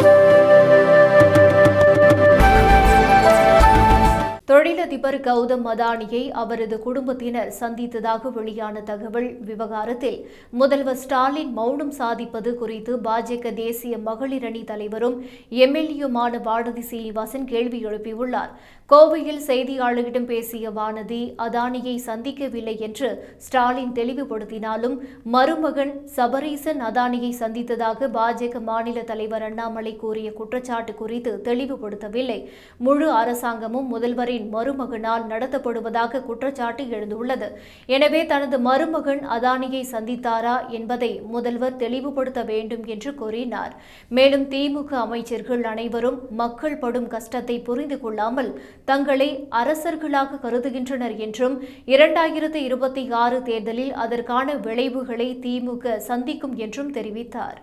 Thank you. தொழிலதிபர் கௌதம் அதானியை அவரது குடும்பத்தினர் சந்தித்ததாக வெளியான தகவல் விவகாரத்தில் முதல்வர் ஸ்டாலின் மௌனம் சாதிப்பது குறித்து பாஜக தேசிய மகளிர் அணி தலைவரும் எம்எல்ஏயுமான வானதி சீனிவாசன் கேள்வி எழுப்பியுள்ளார். கோவையில் செய்தியாளர்களிடம் பேசிய வானதி அதானியை சந்திக்கவில்லை என்று ஸ்டாலின் தெளிவுபடுத்தினாலும் மருமகன் சபரீசன் அதானியை சந்தித்ததாக பாஜக மாநில தலைவர் அண்ணாமலை கூறிய குற்றச்சாட்டு குறித்து தெளிவுபடுத்தவில்லை. முழு அரசாங்கமும் முதல்வரின் மருமகனால் நடத்தப்படுவதாக குற்றச்சாட்டு எழுந்துள்ளது. எனவே தனது மருமகன் அதானியை சந்தித்தாரா என்பதை முதல்வர் தெளிவுபடுத்த வேண்டும் என்று கூறினார். மேலும் திமுக அமைச்சர்கள் அனைவரும் மக்கள் படும் கஷ்டத்தை புரிந்து கொள்ளாமல் தங்களை அரசர்களாக கருதுகின்றனர் என்றும் இரண்டாயிரத்து இருபத்தி ஆறு தேர்தலில் அதற்கான விளைவுகளை திமுக சந்திக்கும் என்றும் தெரிவித்தார்.